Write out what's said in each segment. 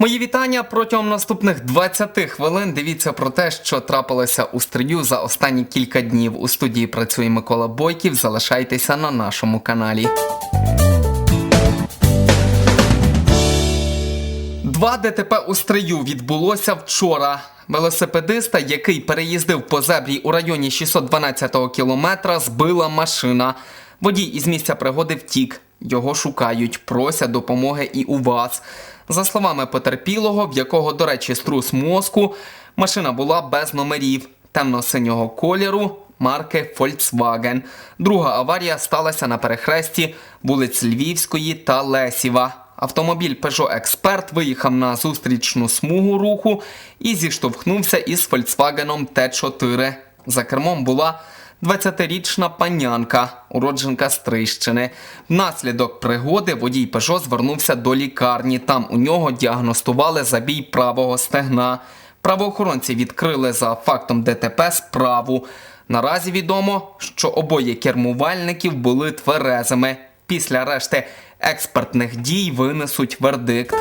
Мої вітання протягом наступних 20 хвилин. Дивіться про те, що трапилося у стрію за останні кілька днів. У студії працює Микола Бойків. Залишайтеся на нашому каналі. Два ДТП у стрию відбулося вчора. Велосипедиста, який переїздив по зебрі у районі 612-го кілометра, збила машина. Водій із місця пригоди втік. Його шукають, просять допомоги і у вас. За словами потерпілого, в якого, до речі, струс мозку, машина була без номерів темно-синього кольору марки Volkswagen. Друга аварія сталася на перехресті вулиць Львівської та Лесіва. Автомобіль Peugeot Expert виїхав на зустрічну смугу руху і зіштовхнувся із Volkswagen T4. За кермом була 20-річна панянка, уродженка Стрищини. Внаслідок пригоди водій Peugeot звернувся до лікарні. Там у нього діагностували забій правого стегна. Правоохоронці відкрили за фактом ДТП справу. Наразі відомо, що обоє кермувальників були тверезими. Після решти експертних дій винесуть вердикт.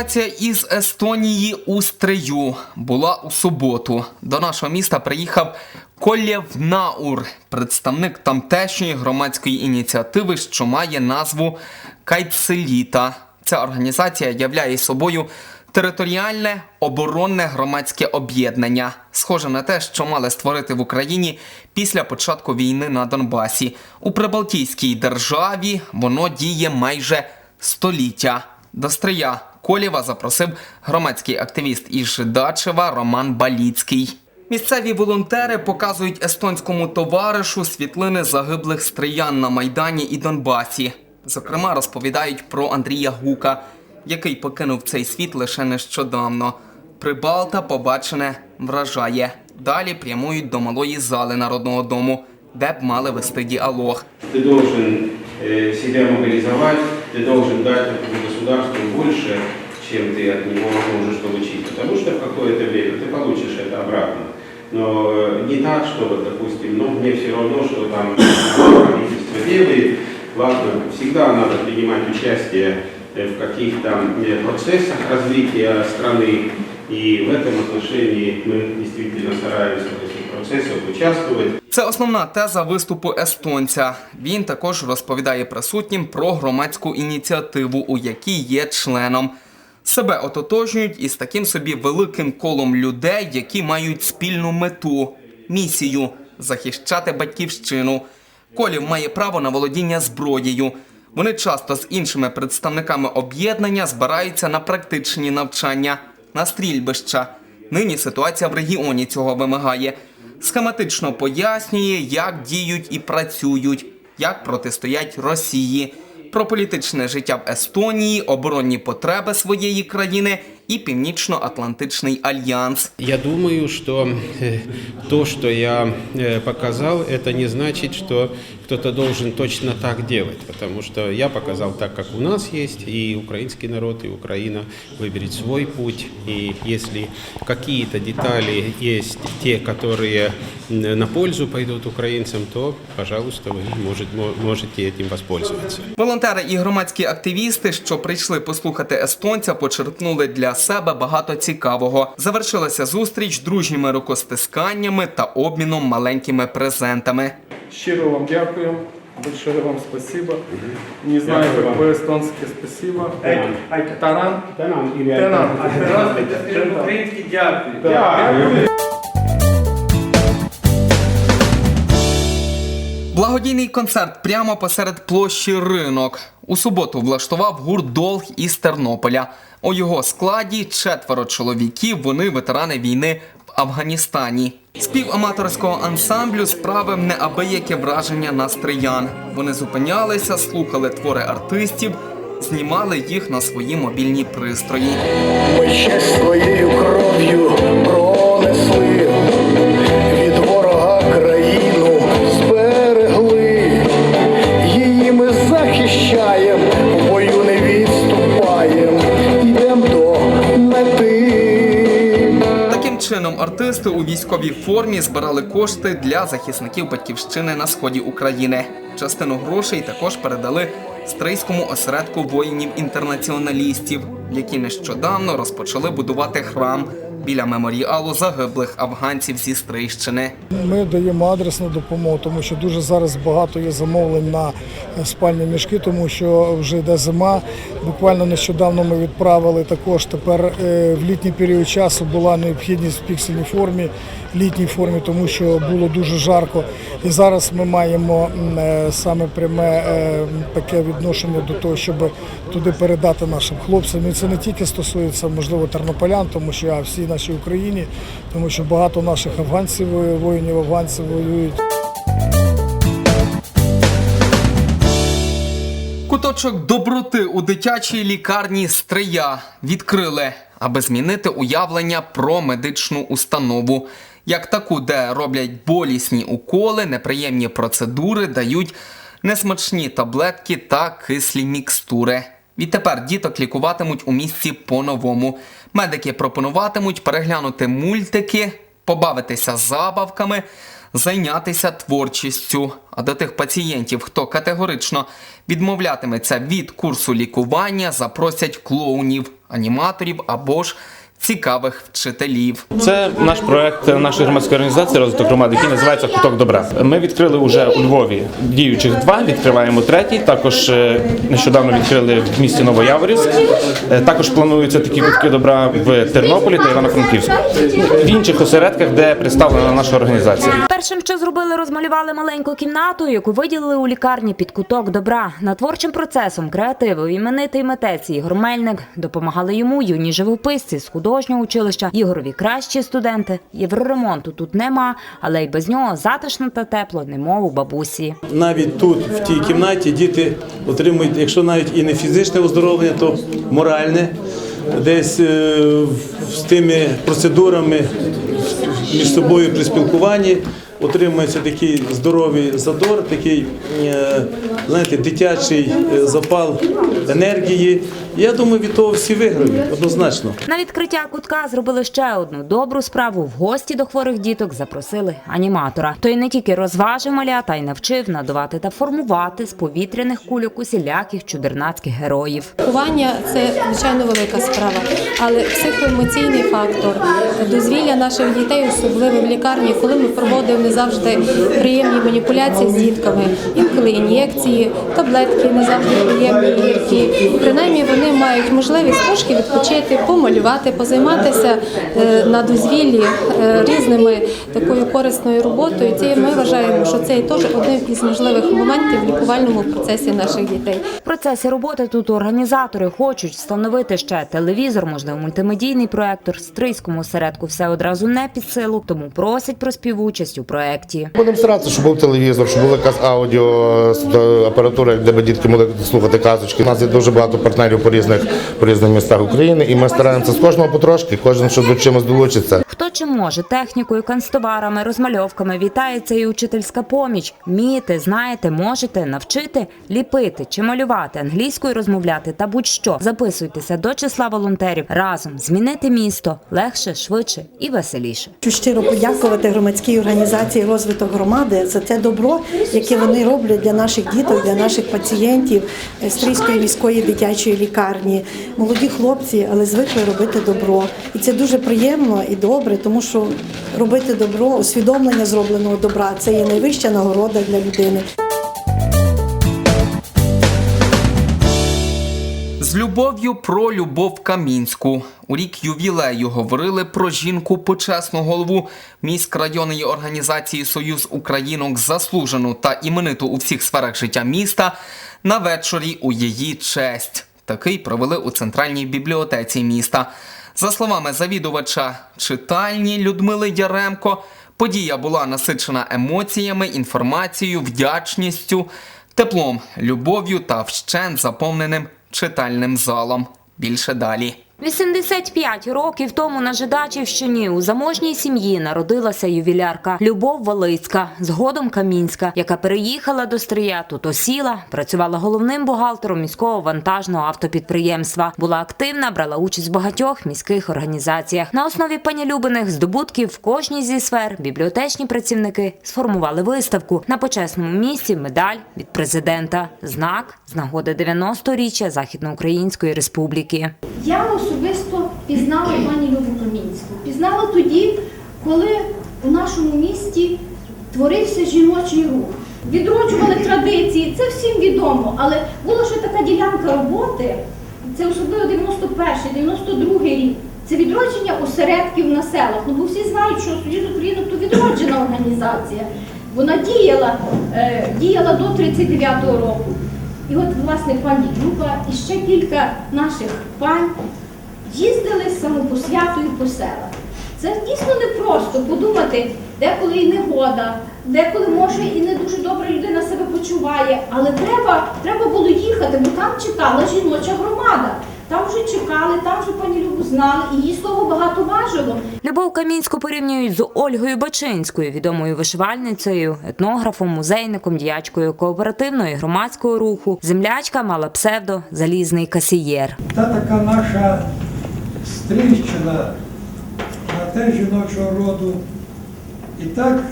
Делегація із Естонії у Стрию була у суботу. До нашого міста приїхав Колєв Наур, представник тамтешньої громадської ініціативи, що має назву Кайпселіта. Ця організація являє собою територіальне оборонне громадське об'єднання, схоже на те, що мали створити в Україні після початку війни на Донбасі. У Прибалтійській державі воно діє майже століття. До Стрия Колєва запросив громадський активіст із Жидачева Роман Баліцький. Місцеві волонтери показують естонському товаришу світлини загиблих стриян на Майдані і Донбасі. Зокрема, розповідають про Андрія Гука, який покинув цей світ лише нещодавно. Прибалта побачене вражає. Далі прямують до малої зали народного дому, де б мали вести діалог. Ты должен э, себя мобилизовать, ты должен дать этому государству больше, чем ты от него можешь получить. Потому что в какое-то время ты получишь это обратно. Но э, не так, что, допустим, ну, мне все равно, что там правительство делает. Ладно, всегда надо принимать участие э, в каких-то э, процессах развития страны. И в этом отношении мы действительно стараемся процессах участвовать. Це основна теза виступу естонця. Він також розповідає присутнім про громадську ініціативу, у якій є членом. Себе ототожнюють із таким собі великим колом людей, які мають спільну мету місію захищати батьківщину. Колів має право на володіння зброєю. Вони часто з іншими представниками об'єднання збираються на практичні навчання, на стрільбища. Нині ситуація в регіоні цього вимагає Схематично пояснює, як діють і працюють, як протистоять Росії, про політичне життя в Естонії, оборонні потреби своєї країни і Північно-Атлантичний альянс. Я думаю, что э, то, что я э, показал, это не значит, что кто-то должен точно так делать, потому что я показал так, как у нас есть, и украинский народ, и Украина выберет свой путь, и если какие-то детали есть те, которые м, на пользу пойдут украинцам, то, пожалуйста, вы может, мо- можете этим воспользоваться. Волонтери і громадські активісти, що прийшли послухати естонця, почерпнули для себе багато цікавого. Завершилася зустріч дружніми рукостисканнями та обміном маленькими презентами. Щиро вам дякую. Большое вам спасибо. Не знаю, как по-эстонски спасибо. Таран. Таран или Таран. Дякую. Благодійний концерт прямо посеред площі ринок. У суботу влаштував гурт Долг із Тернополя. У його складі четверо чоловіків. Вони ветерани війни в Афганістані. Спів аматорського ансамблю справив неабияке враження на стриян. Вони зупинялися, слухали твори артистів, знімали їх на свої мобільні пристрої. Ми ще своєю кров'ю пронесли чином, артисти у військовій формі збирали кошти для захисників батьківщини на сході України. Частину грошей також передали Стрийському осередку воїнів-інтернаціоналістів, які нещодавно розпочали будувати храм біля меморіалу загиблих афганців зі Стрийщини. Ми даємо адресну допомогу, тому що дуже зараз багато є замовлень на е, спальні мішки, тому що вже йде зима. Буквально нещодавно ми відправили також. Тепер е, в літній період часу була необхідність в піксельній формі, літній формі, тому що було дуже жарко. І зараз ми маємо е, саме пряме е, таке відношення до того, щоб туди передати нашим хлопцям. І це не тільки стосується, можливо, тернополян, тому що а всій нашій Україні, тому що багато наших афганців, воїнів афганців воюють. Куточок доброти у дитячій лікарні Стрия відкрили, аби змінити уявлення про медичну установу. Як таку, де роблять болісні уколи, неприємні процедури, дають несмачні таблетки та кислі мікстури. Відтепер діток лікуватимуть у місці по-новому. Медики пропонуватимуть переглянути мультики, побавитися забавками, зайнятися творчістю. А до тих пацієнтів, хто категорично відмовлятиметься від курсу лікування, запросять клоунів, аніматорів або ж цікавих вчителів. Це наш проект нашої громадської організації розвиток громади, який називається Куток добра. Ми відкрили вже у Львові діючих два, відкриваємо третій. Також е, нещодавно відкрили в місті Новояворівськ. Е, Також плануються такі кутки добра в Тернополі та Івано-Франківську. В інших осередках, де представлена наша організація. Першим, що зробили, розмалювали маленьку кімнату, яку виділили у лікарні під куток добра. Над творчим процесом креативу іменитий митець Ігор Мельник допомагали йому юні живописці з художнього училища. Ігорові кращі студенти. Євроремонту тут нема, але й без нього затишно та тепло, немов у бабусі. навіть тут, в тій кімнаті, діти отримують, якщо навіть і не фізичне оздоровлення, то моральне, десь е, з тими процедурами між собою при спілкуванні. Отримується такий здоровий задор, такий е, знаєте, дитячий е, запал енергії. Я думаю, від того всі виграють однозначно. На відкриття кутка зробили ще одну добру справу. В гості до хворих діток запросили аніматора. Той не тільки розважив малят, а й навчив надувати та формувати з повітряних кульок усіляких чудернацьких героїв. Лікування це звичайно велика справа, але психоемоційний фактор, дозвілля наших дітей, особливо в лікарні, коли ми проводимо не завжди приємні маніпуляції з дітками, інколи ін'єкції, таблетки не завжди приємні гіркі. Принаймні вони мають можливість трошки відпочити, помалювати, позайматися е, на дозвіллі е, різними такою корисною роботою. Це ми вважаємо, що це теж одним із можливих моментів в лікувальному процесі наших дітей. В процесі роботи тут організатори хочуть встановити ще телевізор, можливо, мультимедійний проектор. Стрийському осередку все одразу не під силу, тому просять про співучасть у проекті. Будемо старатися, щоб був телевізор, щоб була якась аудіо е, апаратура, де б дітки могли слухати казочки. У нас є дуже багато партнерів по різних по різних містах України, і ми стараємося з кожного потрошки, кожен що до чимось долучиться. Хто чи може технікою, канцтоварами, розмальовками вітається і учительська поміч. Вмієте, знаєте, можете навчити ліпити чи малювати англійською розмовляти та будь-що. Записуйтеся до числа волонтерів разом змінити місто легше, швидше і веселіше. Хочу щиро подякувати громадській організації розвиток громади за те добро, яке вони роблять для наших діток, для наших пацієнтів Стрийської міської дитячої лікарні. Молоді хлопці, але звикли робити добро. І це дуже приємно і добре, тому що робити добро, усвідомлення зробленого добра це є найвища нагорода для людини. З любов'ю про Любов Камінську. У рік ювілею говорили про жінку почесну голову міськрайонної організації Союз Українок, заслужену та імениту у всіх сферах життя міста на вечорі у її честь. Такий провели у центральній бібліотеці міста. За словами завідувача читальні Людмили Яремко, подія була насичена емоціями, інформацією, вдячністю, теплом, любов'ю та вщен заповненим читальним залом. Більше далі. 85 років тому на Жидачівщині у заможній сім'ї народилася ювілярка Любов Волицька, згодом Камінська, яка переїхала до Стрия, тут осіла, працювала головним бухгалтером міського вантажного автопідприємства. Була активна, брала участь в багатьох міських організаціях. На основі пані Любиних здобутків в кожній зі сфер бібліотечні працівники сформували виставку на почесному місці медаль від президента, знак з нагоди 90-річчя Західноукраїнської республіки. Я особисто пізнала пані Любу Камінську. Пізнала тоді, коли у нашому місті творився жіночий рух. Відроджували традиції, це всім відомо, але була ще така ділянка роботи, це особливо 91-й, 92 рік. Це відродження осередків на селах. Ну, бо всі знають, що Союз України то відроджена організація. Вона діяла, е, діяла до 39-го року. І от, власне, пані Люба і ще кілька наших пань їздили самопосвятою по селах. Це дійсно непросто подумати, деколи і негода, деколи може і не дуже добре людина себе почуває, але треба, треба було їхати, бо там чекала жіноча громада. Там вже чекали, там вже пані Любу знали, і її слово багато важило. Любов Камінську порівнюють з Ольгою Бачинською, відомою вишивальницею, етнографом, музейником, діячкою кооперативного і громадського руху. Землячка мала псевдо Залізний касієр. Та така наша стрільщина на те жіночого роду. І так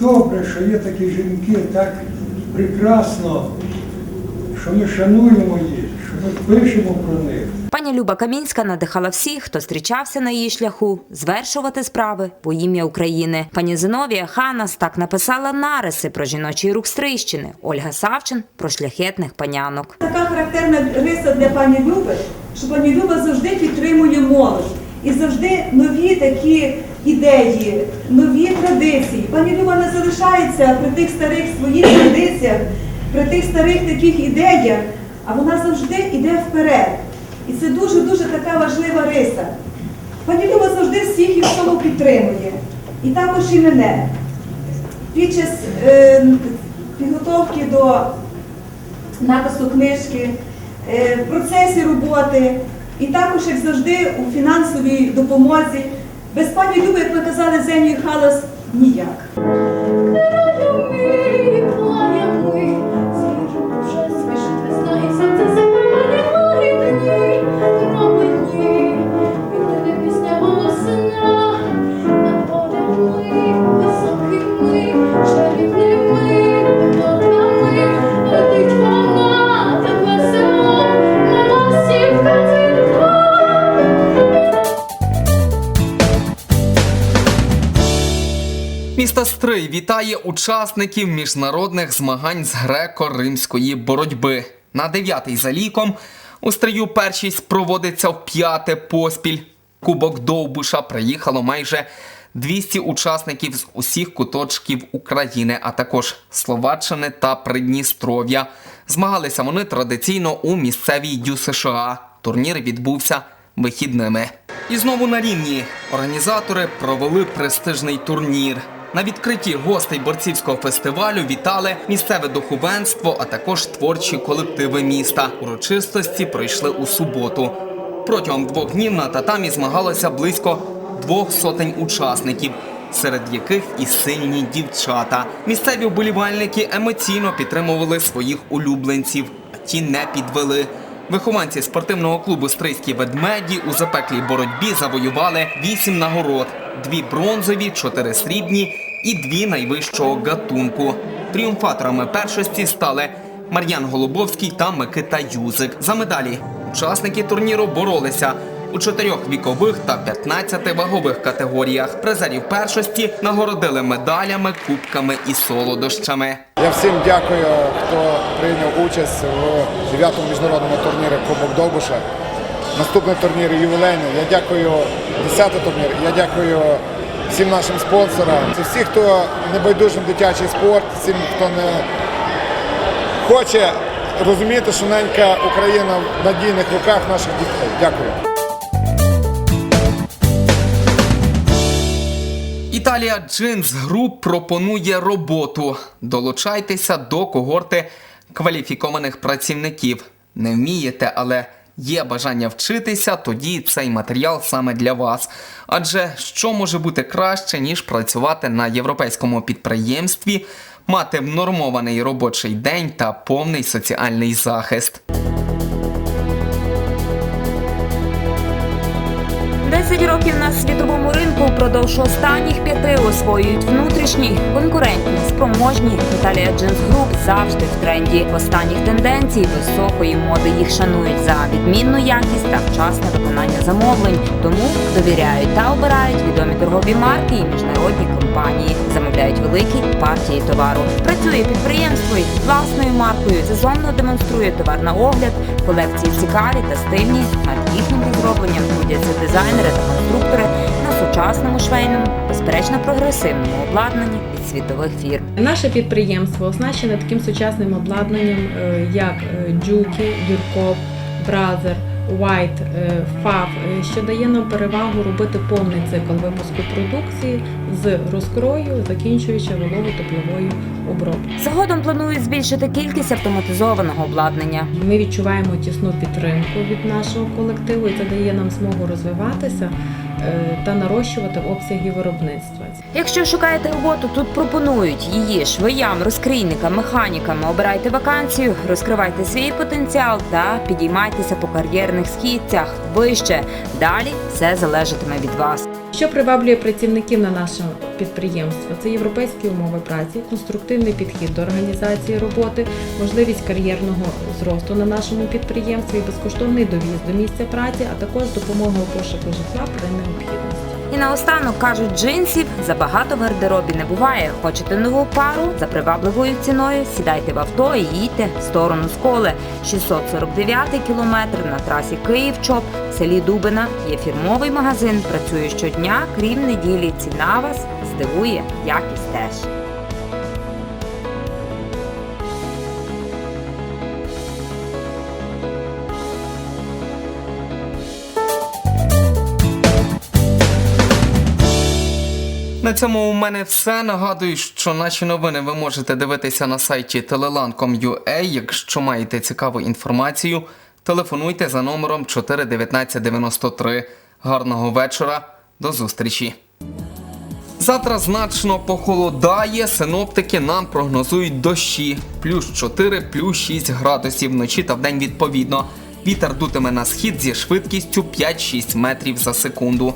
добре, що є такі жінки, так прекрасно, що ми шануємо їх, що ми пишемо про них. Пані Люба Камінська надихала всіх, хто зустрічався на її шляху, звершувати справи во ім'я України. Пані Зиновія Ханас так написала нариси про жіночий рух Стрийщини, Ольга Савчин про шляхетних панянок. Така характерна риса для пані Люби, що пані Люба завжди підтримує молодь. І завжди нові такі ідеї, нові традиції. Пані Люба не залишається при тих старих своїх традиціях, при тих старих таких ідеях, а вона завжди йде вперед. І це дуже-дуже така важлива риса. Пані Люба завжди всіх і в цьому підтримує. І також і мене. Під час е, підготовки до напису книжки, е, в процесі роботи і також, як завжди, у фінансовій допомозі. Без пані Люби, як ми казали, Зенію Халас ніяк. Місто Стрий вітає учасників міжнародних змагань з греко-римської боротьби. На дев'ятий за ліком у Стрию першість проводиться в п'яте поспіль. Кубок Довбуша приїхало майже 200 учасників з усіх куточків України, а також Словаччини та Придністров'я. Змагалися вони традиційно у місцевій Дю США. Турнір відбувся вихідними. І знову на рівні організатори провели престижний турнір. На відкритті гостей борцівського фестивалю вітали місцеве духовенство, а також творчі колективи міста. Урочистості пройшли у суботу. Протягом двох днів на татамі змагалося близько двох сотень учасників, серед яких і сильні дівчата. Місцеві вболівальники емоційно підтримували своїх улюбленців, а ті не підвели. Вихованці спортивного клубу Стрийські ведмеді у запеклій боротьбі завоювали вісім нагород: дві бронзові, чотири срібні і дві найвищого гатунку. Тріумфаторами першості стали Мар'ян Голубовський та Микита Юзик. За медалі учасники турніру боролися у чотирьох вікових та 15 вагових категоріях. Призерів першості нагородили медалями, кубками і солодощами. Я всім дякую, хто прийняв участь в 9-му міжнародному турнірі Кубок Довбуша. Наступний турнір ювілейний. Я дякую 10-й турнір. Я дякую всім нашим спонсорам. Це всі, хто не байдужим дитячий спорт, всім, хто не хоче розуміти, що ненька Україна в надійних руках наших дітей. Дякую. Італія Джинс Груп пропонує роботу. Долучайтеся до когорти кваліфікованих працівників. Не вмієте, але є бажання вчитися, тоді цей матеріал саме для вас. Адже що може бути краще, ніж працювати на європейському підприємстві, мати нормований робочий день та повний соціальний захист. Років на світовому ринку впродовж останніх п'яти освоюють внутрішні, конкурентні, спроможні. Італія Джинс Груп завжди в тренді. Останніх тенденцій високої моди їх шанують за відмінну якість та вчасне виконання замовлень. Тому довіряють та обирають відомі торгові марки і міжнародні компанії. Замовляють великі партії товару. Працює підприємство із власною маркою. Сезонно демонструє товар на огляд. Колекції цікаві та стильні. Над їхнім розробленням трудяться дизайнери та конструктори на сучасному швейному, безперечно прогресивному обладнанні від світових фірм. Наше підприємство оснащене таким сучасним обладнанням, е, як е, Джуки, Дюркоп, Бразер, White, е, е, що дає нам перевагу робити повний цикл випуску продукції з розкрою, закінчуючи волого-тепловою обробкою. Згодом планують збільшити кількість автоматизованого обладнання. Ми відчуваємо тісну підтримку від нашого колективу, і це дає нам змогу розвиватися е, та нарощувати обсяги виробництва. Якщо шукаєте роботу, тут пропонують її швеям, розкрійникам, механікам. Обирайте вакансію, розкривайте свій потенціал та підіймайтеся по кар'єрних східцях вище. Далі все залежатиме від вас. Що приваблює працівників на наше підприємство? Це європейські умови праці, конструктивний підхід до організації роботи, можливість кар'єрного зросту на нашому підприємстві, безкоштовний довіз до місця праці, а також допомога у пошуку житла при необхідності. І наостанок кажуть, джинсів забагато в гардеробі не буває. Хочете нову пару за привабливою ціною? Сідайте в авто і їдьте в сторону сколи. 649 кілометр на трасі Київ-Чоп, в селі Дубина є фірмовий магазин. Працює щодня, крім неділі. Ціна вас здивує, якість теж. Цьому у мене все. Нагадую, що наші новини ви можете дивитися на сайті telelan.com.ua. Якщо маєте цікаву інформацію, телефонуйте за номером 41993. Гарного вечора, до зустрічі. Завтра значно похолодає. Синоптики нам прогнозують дощі. Плюс 4, плюс 6 градусів вночі та вдень відповідно. Вітер дутиме на схід зі швидкістю 5-6 метрів за секунду.